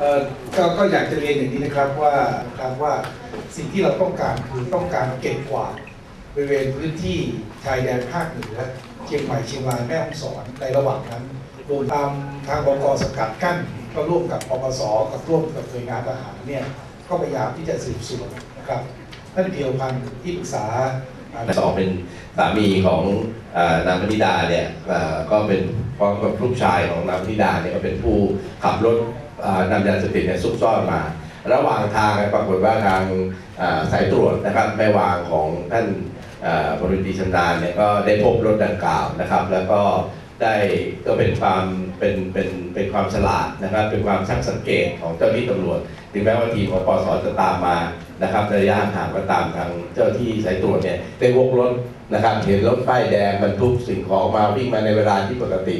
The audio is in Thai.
เออก็ก็อยากจะเรียนอย่างนี้นะครับว่านะครับว่าสิ่งที่เราต้องการคือต้องการเก็บกวาดบริเวณพื้นที่ชายแดนภาคเหนือเชียงใหม่เชียงรายแม่ฮ่องสอนในระหว่างนั้นรวมตามทางบกสกัดกั้นก็ร่วมกับปปสกับร่วมกับหน่วยงานทหารเนี่ยก็พยายามที่จะสืบสวนนะครับท่านเพียวพันธ์ที่ปรึกษา อ่สองเป็นสามีของอนางพนิดาเนี่ยก็เป็นพร้อมกับลูกชายของนางพนิดาเนี่ยก็เป็นผู้ขับรถนำยาเสพติดเนี่ยซุกซ่อนมา ระหว่างทางปรากฏว่าทางสายตรวจนะครับแม่วางของท่านบริตีชำนาญเนี่ยก็ได้พบรถดังกล่าวนะครับ แล้วก็ ได้ก็เป็นความเป็นเป็นเป็นความฉลาดนะครับ เป็นความช่างสังเกตของเจ้าหน้าที่ตำรวจถึงแม้ว่าทีมของปสจะตามมานะครับระยะห่างก็ตามทางเจ้าหน้าที่สายตรวจเนี่ยได้วกรถนะครับ เห็นรถป้ายแดงบรรทุกสิ่งของมาวิ่งมาในเวลาที่ปกติ